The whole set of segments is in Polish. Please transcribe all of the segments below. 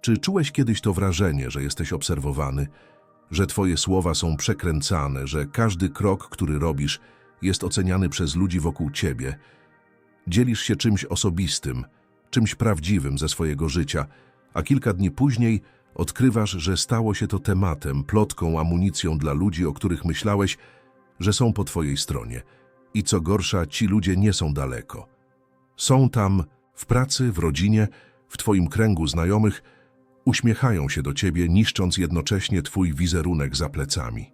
Czy czułeś kiedyś to wrażenie, że jesteś obserwowany, że twoje słowa są przekręcane, że każdy krok, który robisz, jest oceniany przez ludzi wokół ciebie? Dzielisz się czymś osobistym, czymś prawdziwym ze swojego życia, a kilka dni później odkrywasz, że stało się to tematem, plotką, amunicją dla ludzi, o których myślałeś, że są po twojej stronie. I co gorsza, ci ludzie nie są daleko. Są tam w pracy, w rodzinie, w twoim kręgu znajomych, uśmiechają się do ciebie, niszcząc jednocześnie twój wizerunek za plecami.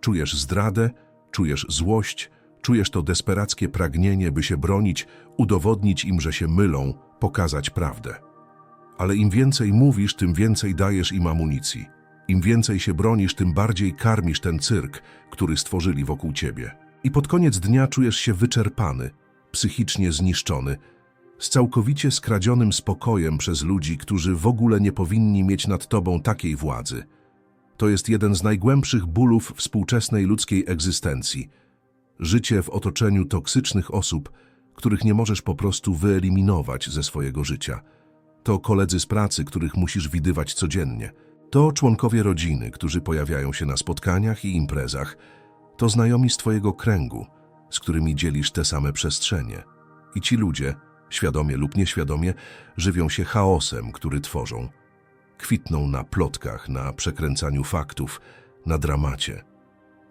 Czujesz zdradę, czujesz złość, czujesz to desperackie pragnienie, by się bronić, udowodnić im, że się mylą, pokazać prawdę. Ale im więcej mówisz, tym więcej dajesz im amunicji. Im więcej się bronisz, tym bardziej karmisz ten cyrk, który stworzyli wokół ciebie. I pod koniec dnia czujesz się wyczerpany, psychicznie zniszczony, z całkowicie skradzionym spokojem przez ludzi, którzy w ogóle nie powinni mieć nad tobą takiej władzy. To jest jeden z najgłębszych bólów współczesnej ludzkiej egzystencji. Życie w otoczeniu toksycznych osób, których nie możesz po prostu wyeliminować ze swojego życia. To koledzy z pracy, których musisz widywać codziennie. To członkowie rodziny, którzy pojawiają się na spotkaniach i imprezach. To znajomi z twojego kręgu, z którymi dzielisz te same przestrzenie. I ci ludzie, świadomie lub nieświadomie, żywią się chaosem, który tworzą. Kwitną na plotkach, na przekręcaniu faktów, na dramacie.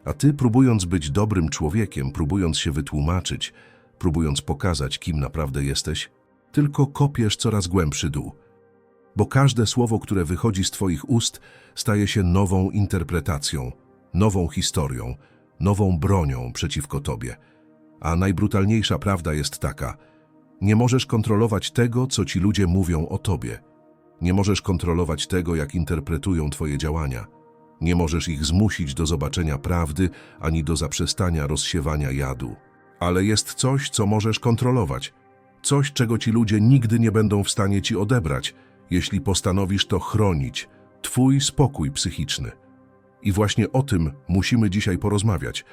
A ty, próbując być dobrym człowiekiem, próbując się wytłumaczyć, próbując pokazać, kim naprawdę jesteś, tylko kopiesz coraz głębszy dół. Bo każde słowo, które wychodzi z twoich ust, staje się nową interpretacją, nową historią, nową bronią przeciwko tobie. A najbrutalniejsza prawda jest taka: nie możesz kontrolować tego, co ci ludzie mówią o tobie. Nie możesz kontrolować tego, jak interpretują twoje działania. Nie możesz ich zmusić do zobaczenia prawdy, ani do zaprzestania rozsiewania jadu. Ale jest coś, co możesz kontrolować. Coś, czego ci ludzie nigdy nie będą w stanie ci odebrać, jeśli postanowisz to chronić, twój spokój psychiczny. I właśnie o tym musimy dzisiaj porozmawiać,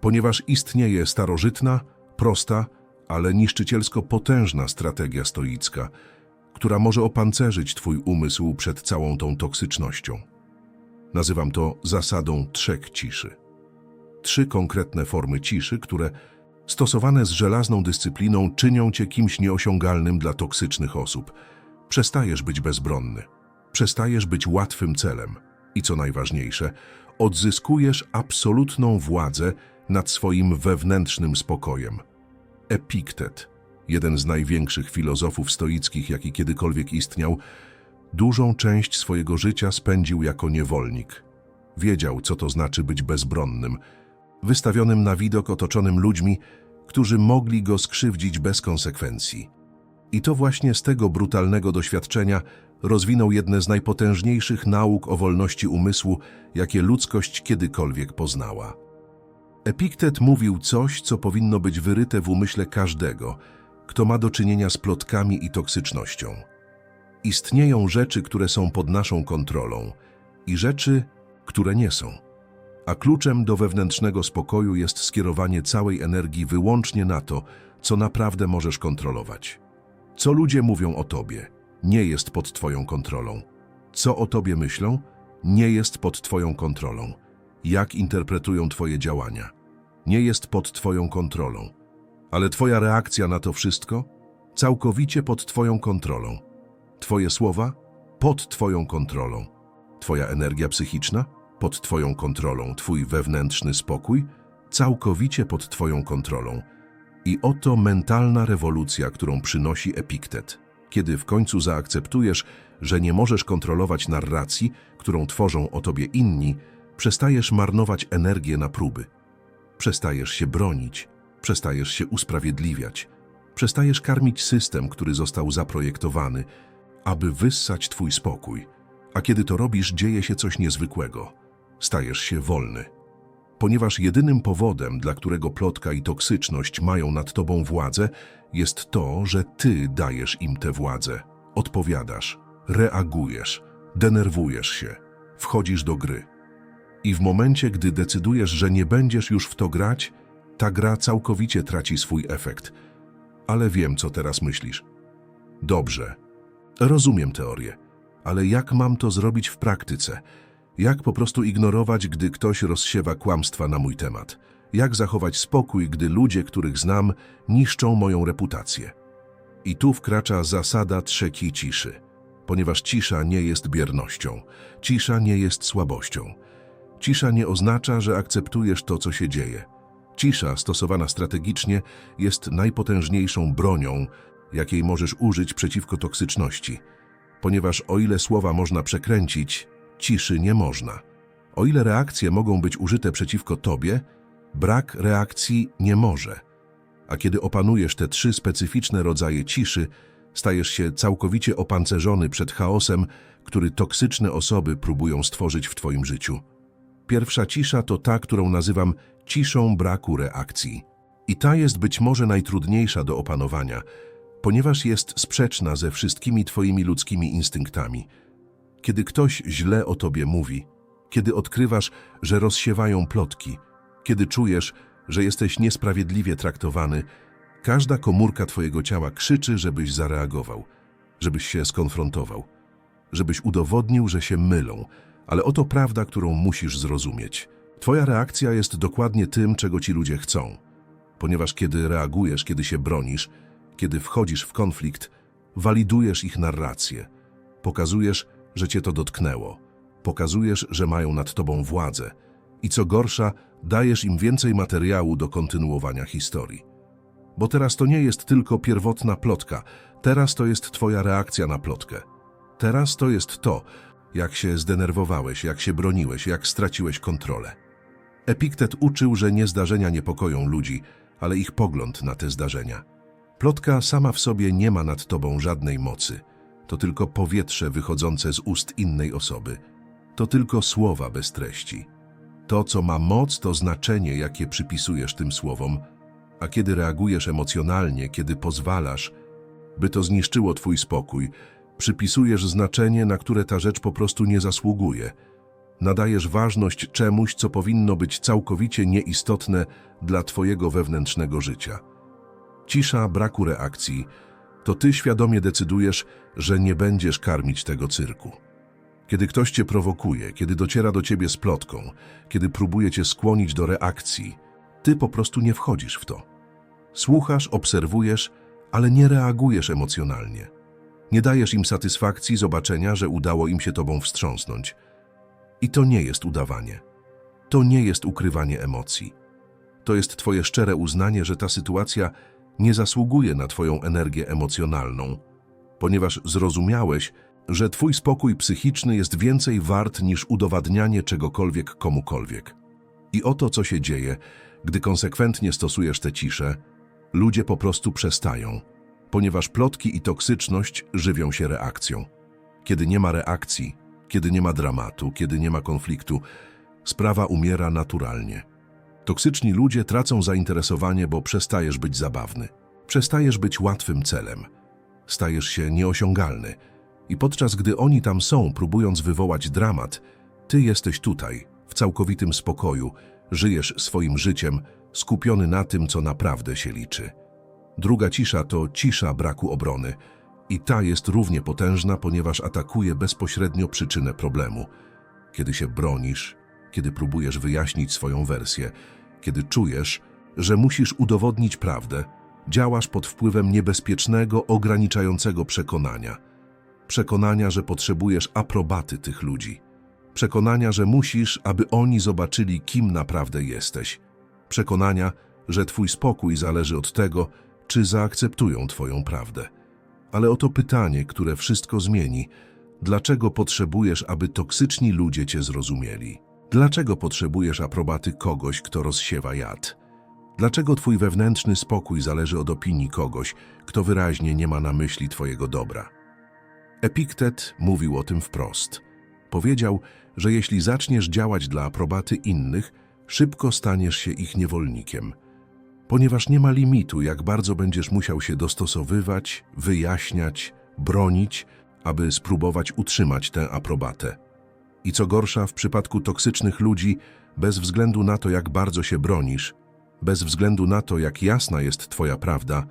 ponieważ istnieje starożytna, prosta, ale niszczycielsko potężna strategia stoicka, która może opancerzyć twój umysł przed całą tą toksycznością. Nazywam to zasadą trzech ciszy. Trzy konkretne formy ciszy, które stosowane z żelazną dyscypliną czynią cię kimś nieosiągalnym dla toksycznych osób. Przestajesz być bezbronny. Przestajesz być łatwym celem. I co najważniejsze, odzyskujesz absolutną władzę nad swoim wewnętrznym spokojem. Epiktet, jeden z największych filozofów stoickich, jaki kiedykolwiek istniał, dużą część swojego życia spędził jako niewolnik. Wiedział, co to znaczy być bezbronnym, wystawionym na widok otoczonym ludźmi, którzy mogli go skrzywdzić bez konsekwencji. I to właśnie z tego brutalnego doświadczenia rozwinął jedne z najpotężniejszych nauk o wolności umysłu, jakie ludzkość kiedykolwiek poznała. Epiktet mówił coś, co powinno być wyryte w umyśle każdego, kto ma do czynienia z plotkami i toksycznością. Istnieją rzeczy, które są pod naszą kontrolą i rzeczy, które nie są. A kluczem do wewnętrznego spokoju jest skierowanie całej energii wyłącznie na to, co naprawdę możesz kontrolować. Co ludzie mówią o tobie, nie jest pod twoją kontrolą. Co o tobie myślą, nie jest pod twoją kontrolą. Jak interpretują twoje działania, nie jest pod twoją kontrolą. Ale twoja reakcja na to wszystko, całkowicie pod twoją kontrolą. Twoje słowa, pod twoją kontrolą. Twoja energia psychiczna, pod twoją kontrolą. Twój wewnętrzny spokój, całkowicie pod twoją kontrolą. I oto mentalna rewolucja, którą przynosi Epiktet. Kiedy w końcu zaakceptujesz, że nie możesz kontrolować narracji, którą tworzą o tobie inni, przestajesz marnować energię na próby. Przestajesz się bronić, przestajesz się usprawiedliwiać, przestajesz karmić system, który został zaprojektowany, aby wyssać twój spokój. A kiedy to robisz, dzieje się coś niezwykłego. Stajesz się wolny ponieważ jedynym powodem, dla którego plotka i toksyczność mają nad tobą władzę, jest to, że ty dajesz im tę władzę. Odpowiadasz, reagujesz, denerwujesz się, wchodzisz do gry. I w momencie, gdy decydujesz, że nie będziesz już w to grać, ta gra całkowicie traci swój efekt. Ale wiem, co teraz myślisz. Dobrze, rozumiem teorię. Ale jak mam to zrobić w praktyce? Jak po prostu ignorować, gdy ktoś rozsiewa kłamstwa na mój temat? Jak zachować spokój, gdy ludzie, których znam, niszczą moją reputację? I tu wkracza zasada trzeciej ciszy. Ponieważ cisza nie jest biernością, cisza nie jest słabością. Cisza nie oznacza, że akceptujesz to, co się dzieje. Cisza, stosowana strategicznie, jest najpotężniejszą bronią, jakiej możesz użyć przeciwko toksyczności. Ponieważ o ile słowa można przekręcić, ciszy nie można. O ile reakcje mogą być użyte przeciwko tobie, brak reakcji nie może. A kiedy opanujesz te trzy specyficzne rodzaje ciszy, stajesz się całkowicie opancerzony przed chaosem, który toksyczne osoby próbują stworzyć w twoim życiu. Pierwsza cisza to ta, którą nazywam ciszą braku reakcji. I ta jest być może najtrudniejsza do opanowania, ponieważ jest sprzeczna ze wszystkimi twoimi ludzkimi instynktami. Kiedy ktoś źle o tobie mówi, kiedy odkrywasz, że rozsiewają plotki, kiedy czujesz, że jesteś niesprawiedliwie traktowany, każda komórka twojego ciała krzyczy, żebyś zareagował, żebyś się skonfrontował, żebyś udowodnił, że się mylą, ale oto prawda, którą musisz zrozumieć. Twoja reakcja jest dokładnie tym, czego ci ludzie chcą. Ponieważ kiedy reagujesz, kiedy się bronisz, kiedy wchodzisz w konflikt, walidujesz ich narrację. Pokazujesz, że cię to dotknęło. Pokazujesz, że mają nad tobą władzę. I co gorsza, dajesz im więcej materiału do kontynuowania historii. Bo teraz to nie jest tylko pierwotna plotka, teraz to jest twoja reakcja na plotkę. Teraz to jest to, jak się zdenerwowałeś, jak się broniłeś, jak straciłeś kontrolę. Epiktet uczył, że nie zdarzenia niepokoją ludzi, ale ich pogląd na te zdarzenia. Plotka sama w sobie nie ma nad tobą żadnej mocy. To tylko powietrze wychodzące z ust innej osoby. To tylko słowa bez treści. To, co ma moc, to znaczenie, jakie przypisujesz tym słowom, a kiedy reagujesz emocjonalnie, kiedy pozwalasz, by to zniszczyło twój spokój, przypisujesz znaczenie, na które ta rzecz po prostu nie zasługuje. Nadajesz ważność czemuś, co powinno być całkowicie nieistotne dla twojego wewnętrznego życia. Cisza braku reakcji to ty świadomie decydujesz, że nie będziesz karmić tego cyrku. Kiedy ktoś cię prowokuje, kiedy dociera do ciebie z plotką, kiedy próbuje cię skłonić do reakcji, ty po prostu nie wchodzisz w to. Słuchasz, obserwujesz, ale nie reagujesz emocjonalnie. Nie dajesz im satysfakcji zobaczenia, że udało im się tobą wstrząsnąć. I to nie jest udawanie. To nie jest ukrywanie emocji. To jest twoje szczere uznanie, że ta sytuacja nie zasługuje na twoją energię emocjonalną, ponieważ zrozumiałeś, że twój spokój psychiczny jest więcej wart niż udowadnianie czegokolwiek komukolwiek. I oto co się dzieje, gdy konsekwentnie stosujesz tę ciszę, ludzie po prostu przestają, ponieważ plotki i toksyczność żywią się reakcją. Kiedy nie ma reakcji, kiedy nie ma dramatu, kiedy nie ma konfliktu, sprawa umiera naturalnie. Toksyczni ludzie tracą zainteresowanie, bo przestajesz być zabawny. Przestajesz być łatwym celem. Stajesz się nieosiągalny. I podczas gdy oni tam są, próbując wywołać dramat, ty jesteś tutaj, w całkowitym spokoju, żyjesz swoim życiem, skupiony na tym, co naprawdę się liczy. Druga cisza to cisza braku obrony. I ta jest równie potężna, ponieważ atakuje bezpośrednio przyczynę problemu. Kiedy się bronisz, kiedy próbujesz wyjaśnić swoją wersję, kiedy czujesz, że musisz udowodnić prawdę, działasz pod wpływem niebezpiecznego, ograniczającego przekonania. Przekonania, że potrzebujesz aprobaty tych ludzi. Przekonania, że musisz, aby oni zobaczyli, kim naprawdę jesteś. Przekonania, że twój spokój zależy od tego, czy zaakceptują twoją prawdę. Ale oto pytanie, które wszystko zmieni. Dlaczego potrzebujesz, aby toksyczni ludzie cię zrozumieli? Dlaczego potrzebujesz aprobaty kogoś, kto rozsiewa jad? Dlaczego twój wewnętrzny spokój zależy od opinii kogoś, kto wyraźnie nie ma na myśli twojego dobra? Epiktet mówił o tym wprost. Powiedział, że jeśli zaczniesz działać dla aprobaty innych, szybko staniesz się ich niewolnikiem. Ponieważ nie ma limitu, jak bardzo będziesz musiał się dostosowywać, wyjaśniać, bronić, aby spróbować utrzymać tę aprobatę. I co gorsza, w przypadku toksycznych ludzi, bez względu na to, jak bardzo się bronisz, bez względu na to, jak jasna jest Twoja prawda,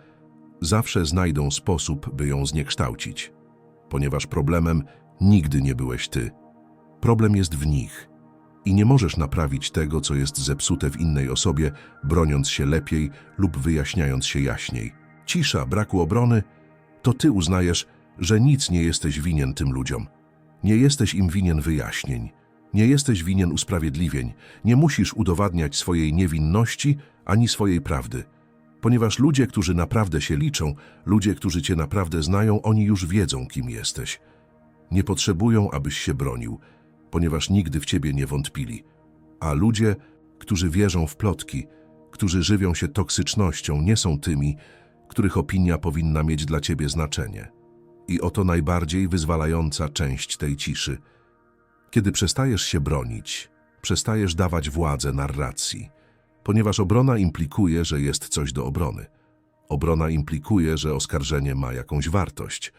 zawsze znajdą sposób, by ją zniekształcić. Ponieważ problemem nigdy nie byłeś ty. Problem jest w nich. I nie możesz naprawić tego, co jest zepsute w innej osobie, broniąc się lepiej lub wyjaśniając się jaśniej. Cisza, braku obrony, to ty uznajesz, że nic nie jesteś winien tym ludziom. Nie jesteś im winien wyjaśnień. Nie jesteś winien usprawiedliwień. Nie musisz udowadniać swojej niewinności ani swojej prawdy. Ponieważ ludzie, którzy naprawdę się liczą, ludzie, którzy cię naprawdę znają, oni już wiedzą, kim jesteś. Nie potrzebują, abyś się bronił, ponieważ nigdy w ciebie nie wątpili. A ludzie, którzy wierzą w plotki, którzy żywią się toksycznością, nie są tymi, których opinia powinna mieć dla ciebie znaczenie. I oto najbardziej wyzwalająca część tej ciszy. Kiedy przestajesz się bronić, przestajesz dawać władzę narracji, ponieważ obrona implikuje, że jest coś do obrony. Obrona implikuje, że oskarżenie ma jakąś wartość,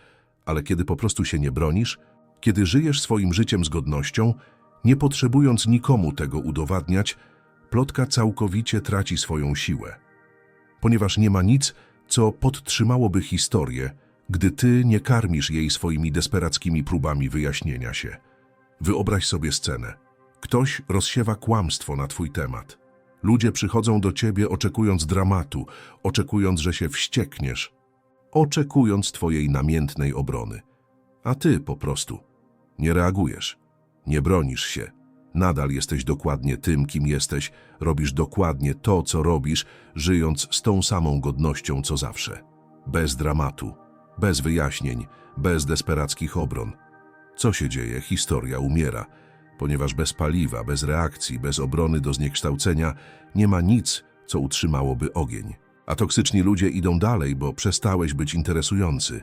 ale kiedy po prostu się nie bronisz, kiedy żyjesz swoim życiem z godnością, nie potrzebując nikomu tego udowadniać, plotka całkowicie traci swoją siłę. Ponieważ nie ma nic, co podtrzymałoby historię, gdy ty nie karmisz jej swoimi desperackimi próbami wyjaśnienia się. Wyobraź sobie scenę. Ktoś rozsiewa kłamstwo na twój temat. Ludzie przychodzą do ciebie oczekując dramatu, oczekując, że się wściekniesz, oczekując twojej namiętnej obrony. A ty po prostu nie reagujesz, nie bronisz się. Nadal jesteś dokładnie tym, kim jesteś, robisz dokładnie to, co robisz, żyjąc z tą samą godnością, co zawsze. Bez dramatu, bez wyjaśnień, bez desperackich obron. Co się dzieje? Historia umiera, ponieważ bez paliwa, bez reakcji, bez obrony do zniekształcenia nie ma nic, co utrzymałoby ogień. A toksyczni ludzie idą dalej, bo przestałeś być interesujący.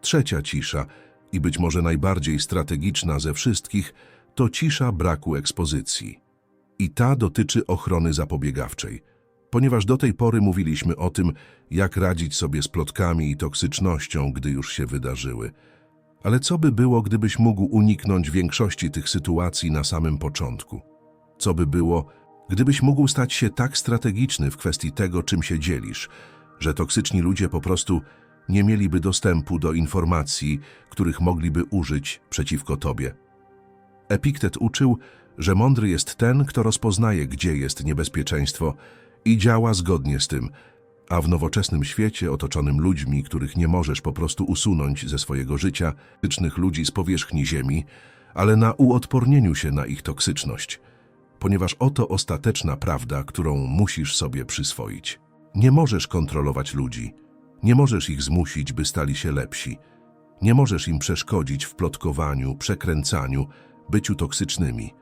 Trzecia cisza, i być może najbardziej strategiczna ze wszystkich, to cisza braku ekspozycji. I ta dotyczy ochrony zapobiegawczej, ponieważ do tej pory mówiliśmy o tym, jak radzić sobie z plotkami i toksycznością, gdy już się wydarzyły. Ale co by było, gdybyś mógł uniknąć większości tych sytuacji na samym początku? Co by było, gdybyś mógł stać się tak strategiczny w kwestii tego, czym się dzielisz, że toksyczni ludzie po prostu nie mieliby dostępu do informacji, których mogliby użyć przeciwko tobie? Epiktet uczył, że mądry jest ten, kto rozpoznaje, gdzie jest niebezpieczeństwo i działa zgodnie z tym, a w nowoczesnym świecie otoczonym ludźmi, których nie możesz po prostu usunąć ze swojego życia, toksycznych ludzi z powierzchni ziemi, ale na uodpornieniu się na ich toksyczność, ponieważ oto ostateczna prawda, którą musisz sobie przyswoić. Nie możesz kontrolować ludzi, nie możesz ich zmusić, by stali się lepsi, nie możesz im przeszkodzić w plotkowaniu, przekręcaniu, byciu toksycznymi,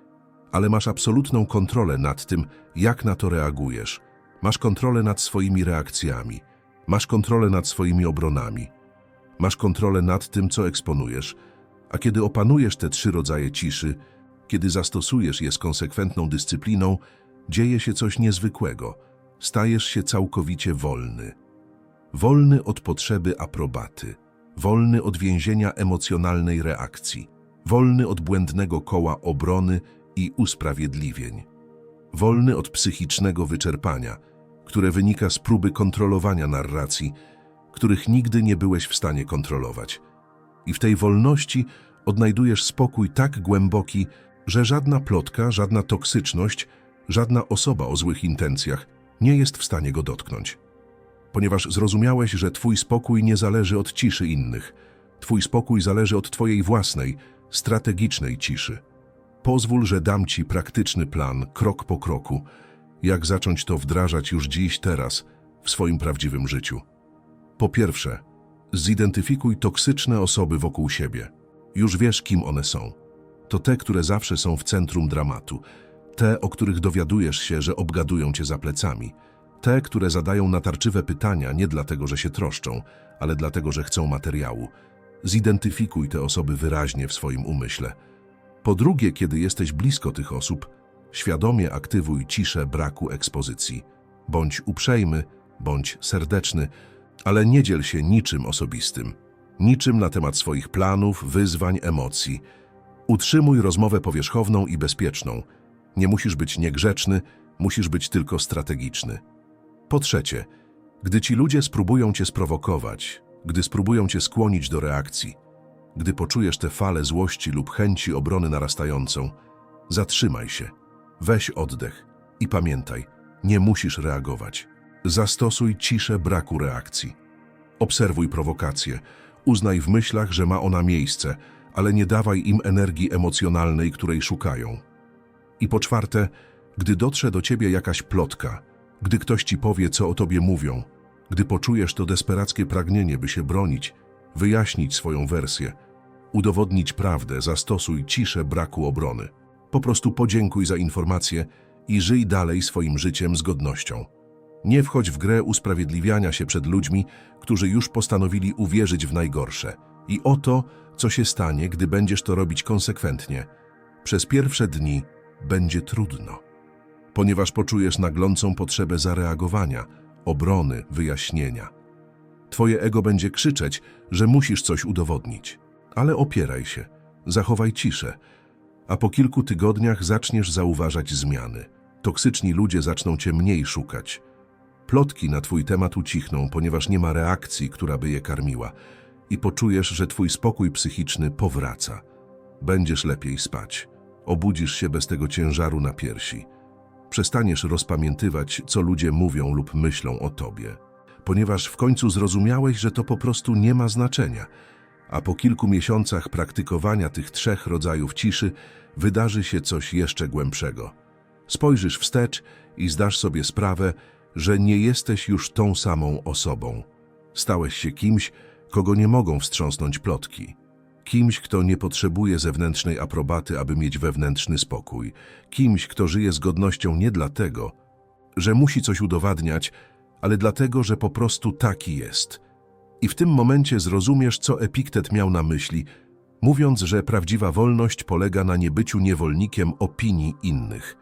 ale masz absolutną kontrolę nad tym, jak na to reagujesz. Masz kontrolę nad swoimi reakcjami, masz kontrolę nad swoimi obronami, masz kontrolę nad tym, co eksponujesz, a kiedy opanujesz te trzy rodzaje ciszy, kiedy zastosujesz je z konsekwentną dyscypliną, dzieje się coś niezwykłego. Stajesz się całkowicie wolny. Wolny od potrzeby aprobaty, wolny od więzienia emocjonalnej reakcji, wolny od błędnego koła obrony i usprawiedliwień, wolny od psychicznego wyczerpania, które wynika z próby kontrolowania narracji, których nigdy nie byłeś w stanie kontrolować. I w tej wolności odnajdujesz spokój tak głęboki, że żadna plotka, żadna toksyczność, żadna osoba o złych intencjach nie jest w stanie go dotknąć. Ponieważ zrozumiałeś, że Twój spokój nie zależy od ciszy innych, Twój spokój zależy od Twojej własnej, strategicznej ciszy. Pozwól, że dam Ci praktyczny plan, krok po kroku, jak zacząć to wdrażać już dziś, teraz, w swoim prawdziwym życiu. Po pierwsze, zidentyfikuj toksyczne osoby wokół siebie. Już wiesz, kim one są. To te, które zawsze są w centrum dramatu. Te, o których dowiadujesz się, że obgadują cię za plecami. Te, które zadają natarczywe pytania nie dlatego, że się troszczą, ale dlatego, że chcą materiału. Zidentyfikuj te osoby wyraźnie w swoim umyśle. Po drugie, kiedy jesteś blisko tych osób, świadomie aktywuj ciszę braku ekspozycji. Bądź uprzejmy, bądź serdeczny, ale nie dziel się niczym osobistym. Niczym na temat swoich planów, wyzwań, emocji. Utrzymuj rozmowę powierzchowną i bezpieczną. Nie musisz być niegrzeczny, musisz być tylko strategiczny. Po trzecie, gdy ci ludzie spróbują cię sprowokować, gdy spróbują cię skłonić do reakcji, gdy poczujesz tę falę złości lub chęci obrony narastającą, zatrzymaj się, weź oddech i pamiętaj, nie musisz reagować. Zastosuj ciszę braku reakcji. Obserwuj prowokację, uznaj w myślach, że ma ona miejsce, ale nie dawaj im energii emocjonalnej, której szukają. I po czwarte, gdy dotrze do ciebie jakaś plotka, gdy ktoś ci powie, co o tobie mówią, gdy poczujesz to desperackie pragnienie, by się bronić, wyjaśnić swoją wersję, udowodnić prawdę, zastosuj ciszę braku obrony. Po prostu podziękuj za informację i żyj dalej swoim życiem z godnością. Nie wchodź w grę usprawiedliwiania się przed ludźmi, którzy już postanowili uwierzyć w najgorsze. I oto, co się stanie, gdy będziesz to robić konsekwentnie. Przez pierwsze dni będzie trudno, ponieważ poczujesz naglącą potrzebę zareagowania, obrony, wyjaśnienia. Twoje ego będzie krzyczeć, że musisz coś udowodnić. Ale opieraj się, zachowaj ciszę, a po kilku tygodniach zaczniesz zauważać zmiany. Toksyczni ludzie zaczną cię mniej szukać. Plotki na twój temat ucichną, ponieważ nie ma reakcji, która by je karmiła i poczujesz, że twój spokój psychiczny powraca. Będziesz lepiej spać. Obudzisz się bez tego ciężaru na piersi. Przestaniesz rozpamiętywać, co ludzie mówią lub myślą o tobie, ponieważ w końcu zrozumiałeś, że to po prostu nie ma znaczenia. A po kilku miesiącach praktykowania tych trzech rodzajów ciszy wydarzy się coś jeszcze głębszego. Spojrzysz wstecz i zdasz sobie sprawę, że nie jesteś już tą samą osobą. Stałeś się kimś, kogo nie mogą wstrząsnąć plotki. Kimś, kto nie potrzebuje zewnętrznej aprobaty, aby mieć wewnętrzny spokój. Kimś, kto żyje z godnością nie dlatego, że musi coś udowadniać, ale dlatego, że po prostu taki jest. I w tym momencie zrozumiesz, co Epiktet miał na myśli, mówiąc, że prawdziwa wolność polega na niebyciu niewolnikiem opinii innych.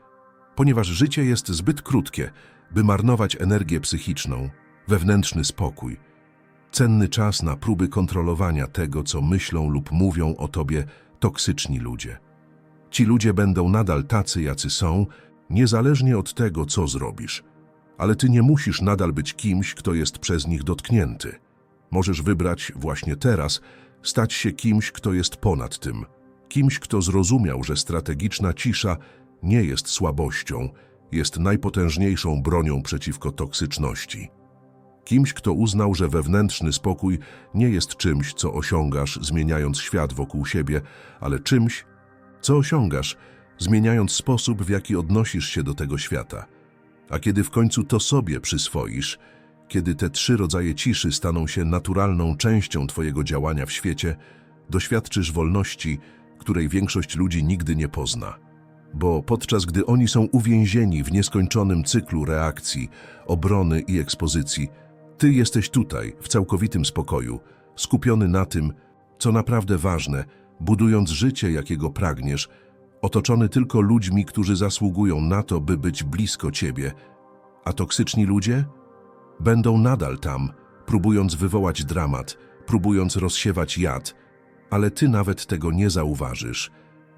Ponieważ życie jest zbyt krótkie, by marnować energię psychiczną, wewnętrzny spokój, cenny czas na próby kontrolowania tego, co myślą lub mówią o tobie toksyczni ludzie. Ci ludzie będą nadal tacy, jacy są, niezależnie od tego, co zrobisz. Ale ty nie musisz nadal być kimś, kto jest przez nich dotknięty. Możesz wybrać właśnie teraz, stać się kimś, kto jest ponad tym. Kimś, kto zrozumiał, że strategiczna cisza nie jest słabością, jest najpotężniejszą bronią przeciwko toksyczności. Kimś, kto uznał, że wewnętrzny spokój nie jest czymś, co osiągasz, zmieniając świat wokół siebie, ale czymś, co osiągasz, zmieniając sposób, w jaki odnosisz się do tego świata. A kiedy w końcu to sobie przyswoisz, kiedy te trzy rodzaje ciszy staną się naturalną częścią Twojego działania w świecie, doświadczysz wolności, której większość ludzi nigdy nie pozna. Bo podczas gdy oni są uwięzieni w nieskończonym cyklu reakcji, obrony i ekspozycji, Ty jesteś tutaj, w całkowitym spokoju, skupiony na tym, co naprawdę ważne, budując życie, jakiego pragniesz, otoczony tylko ludźmi, którzy zasługują na to, by być blisko Ciebie. A toksyczni ludzie? Będą nadal tam, próbując wywołać dramat, próbując rozsiewać jad, ale Ty nawet tego nie zauważysz,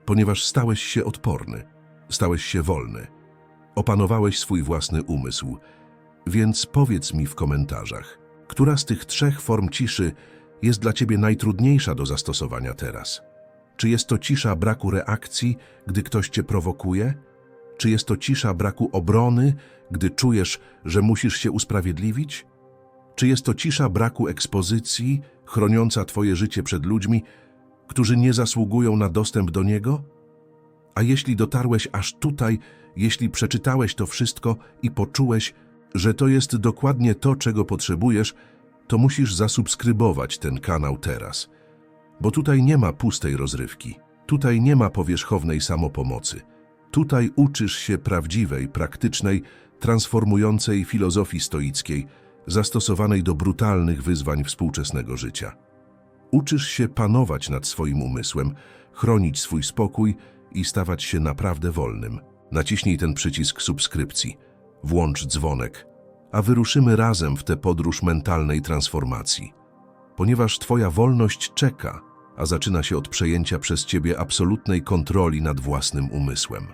ponieważ stałeś się odporny, stałeś się wolny, opanowałeś swój własny umysł. Więc powiedz mi w komentarzach, która z tych trzech form ciszy jest dla Ciebie najtrudniejsza do zastosowania teraz? Czy jest to cisza braku reakcji, gdy ktoś Cię prowokuje? Czy jest to cisza braku obrony, gdy czujesz, że musisz się usprawiedliwić? Czy jest to cisza braku ekspozycji, chroniąca Twoje życie przed ludźmi, którzy nie zasługują na dostęp do niego? A jeśli dotarłeś aż tutaj, jeśli przeczytałeś to wszystko i poczułeś, że to jest dokładnie to, czego potrzebujesz, to musisz zasubskrybować ten kanał teraz. Bo tutaj nie ma pustej rozrywki, tutaj nie ma powierzchownej samopomocy. Tutaj uczysz się prawdziwej, praktycznej, transformującej filozofii stoickiej, zastosowanej do brutalnych wyzwań współczesnego życia. Uczysz się panować nad swoim umysłem, chronić swój spokój i stawać się naprawdę wolnym. Naciśnij ten przycisk subskrypcji, włącz dzwonek, a wyruszymy razem w tę podróż mentalnej transformacji. Ponieważ Twoja wolność czeka, a zaczyna się od przejęcia przez Ciebie absolutnej kontroli nad własnym umysłem.